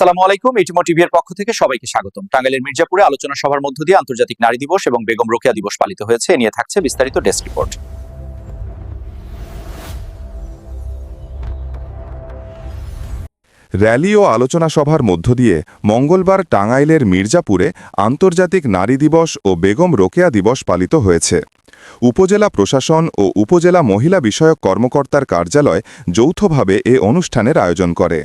আসসালামু আলাইকুম ইটিমো টিভির পক্ষ থেকে সবাইকে স্বাগতম। টাঙ্গাইলের মির্জাপুরে আলোচনা সভার মধ্য দিয়ে আন্তর্জাতিক নারী দিবস এবং বেগম রোকেয়া দিবস পালিত হয়েছে। নিয়ে থাকছে বিস্তারিত ডেস্ক রিপোর্ট। র্যালি ও আলোচনা সভার মধ্য দিয়ে মঙ্গলবার টাঙ্গাইলের মির্জাপুরে আন্তর্জাতিক নারী দিবস ও বেগম রোকেয়া দিবস পালিত হয়েছে। উপজেলা প্রশাসন ও উপজেলা মহিলা বিষয়ক কর্মকর্তার কার্যালয় যৌথভাবে এ অনুষ্ঠানের আয়োজন করে।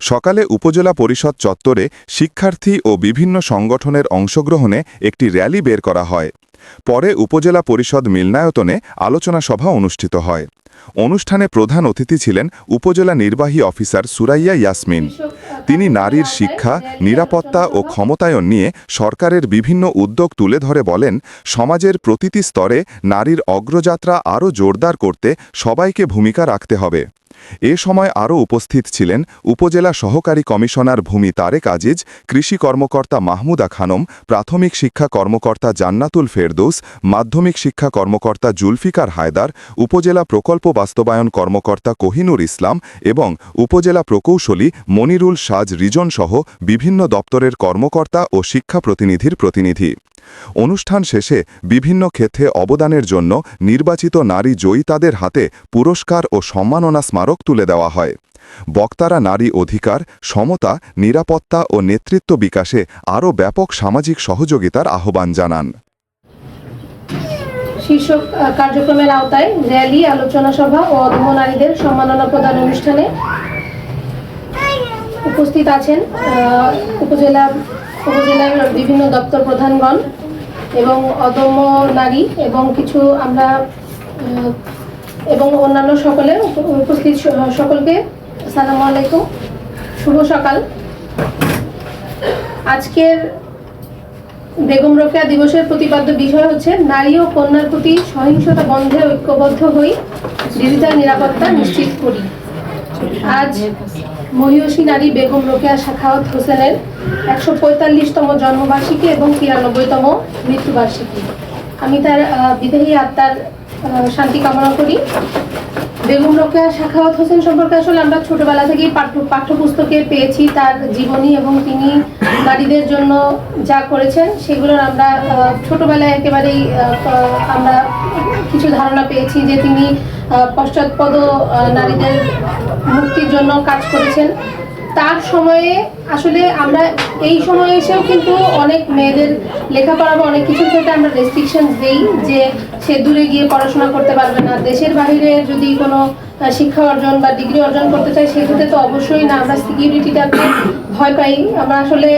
সকালে উপজেলা পরিষদ চত্বরে শিক্ষার্থী ও বিভিন্ন সংগঠনের অংশগ্রহণে একটি র্যালি বের করা হয়। পরে উপজেলা পরিষদ মিলনায়তনে আলোচনা সভা অনুষ্ঠিত হয়। অনুষ্ঠানে প্রধান অতিথি ছিলেন উপজেলা নির্বাহী অফিসার সুরাইয়া ইয়াসমিন। তিনি নারীর শিক্ষা, নিরাপত্তা ও ক্ষমতায়ন নিয়ে সরকারের বিভিন্ন উদ্যোগ তুলে ধরে বলেন, সমাজের প্রতিটি স্তরে নারীর অগ্রযাত্রা আরও জোরদার করতে সবাইকে ভূমিকা রাখতে হবে। এ সময় আরও উপস্থিত ছিলেন উপজেলা সহকারী কমিশনার ভূমি তারেক আজিজ, কৃষি কর্মকর্তা মাহমুদা খানম, প্রাথমিক শিক্ষা কর্মকর্তা জান্নাতুল ফেরদৌস, মাধ্যমিক শিক্ষা কর্মকর্তা জুলফিকার হায়দার, উপজেলা প্রকল্প বাস্তবায়ন কর্মকর্তা কোহিনুর ইসলাম এবং উপজেলা প্রকৌশলী মনিরুল সাজ রিজন সহ বিভিন্ন দপ্তরের কর্মকর্তা ও শিক্ষা প্রতিনিধির প্রতিনিধি। অনুষ্ঠান শেষে বিভিন্ন ক্ষেত্রে অবদানের জন্য নির্বাচিত নারী জয়িতাদের হাতে পুরস্কার ও সম্মাননা স্মারক তুলে দেওয়া হয়। বক্তারা নারী অধিকার, সমতা, নিরাপত্তা ও নেতৃত্ব বিকাশে আরও ব্যাপক সামাজিক সহযোগিতার আহ্বান জানান। শীর্ষক কার্যক্রমের আওতায় র্যালি, আলোচনা সভা ও অধম নারীদের সম্মাননা প্রদান অনুষ্ঠানে উপস্থিত আছেন উপজেলা, উপজেলার বিভিন্ন দপ্তর প্রধানগণ এবং অদম্য নারী এবং কিছু আমরা এবং অন্যান্য সকলে উপস্থিত সকলকে আসসালামু আলাইকুম। শুভ সকাল। আজকের বেগম রোকেয়া দিবসের প্রতিপাদ্য বিষয় হচ্ছে, নারী ও কন্যার প্রতি সহিংসতা বন্ধে ঐক্যবদ্ধ হই ডিজিটাল নিরাপত্তা নিশ্চিত করি। আজ মহিষী নারী বেগম রোকেয়া শাখাওয়াত হোসেনের একশো পঁয়তাল্লিশতম জন্মবার্ষিকী এবং তিরানব্বইতম মৃত্যুবার্ষিকী। আমি তার বিদেহী আত্মার শান্তি কামনা করি। বেগম রোকেয়া শাখাওয়াত হোসেন সম্পর্কে আসলে আমরা ছোটবেলা থেকেই পাঠ্য পাঠ্যপুস্তকে পেয়েছি, তার জীবনী এবং তিনি নারীদের জন্য যা করেছেন, সেগুলোর আমরা ছোটবেলায় একেবারেই আমরা কিছু ধারণা পেয়েছি যে তিনি পশ্চাৎপদ নারীদের মুক্তির জন্য কাজ করেছেন। তার সময়ে আসলে আমরা এই সময়ে এসেও কিন্তু অনেক মেয়েদের লেখাপড়া বা অনেক কিছুর ক্ষেত্রে আমরা রেস্ট্রিকশন দিই যে সে দূরে গিয়ে পড়াশোনা করতে পারবে না। দেশের বাইরে যদি কোনো শিক্ষা অর্জন বা ডিগ্রি অর্জন করতে চাই সেক্ষেত্রে তো অবশ্যই না, আমরা সিকিউরিটিটাকে ভয় পাই। আমরা আসলে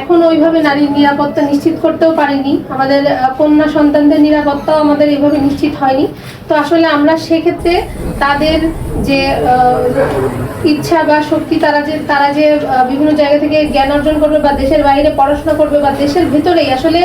এখন ওইভাবে নারীর নিরাপত্তা নিশ্চিত করতেও পারিনি। আমাদের কন্যা সন্তানদের নিরাপত্তাও আমাদের এইভাবে নিশ্চিত হয়নি। তো আসলে আমরা সেক্ষেত্রে তাদের যে ইচ্ছা বা শক্তি তারা যে তারা যে বিভিন্ন জায়গা থেকে জ্ঞান অর্জন করবে বা দেশের বাইরে পড়াশোনা করবে বা দেশের ভিতরেই আসলে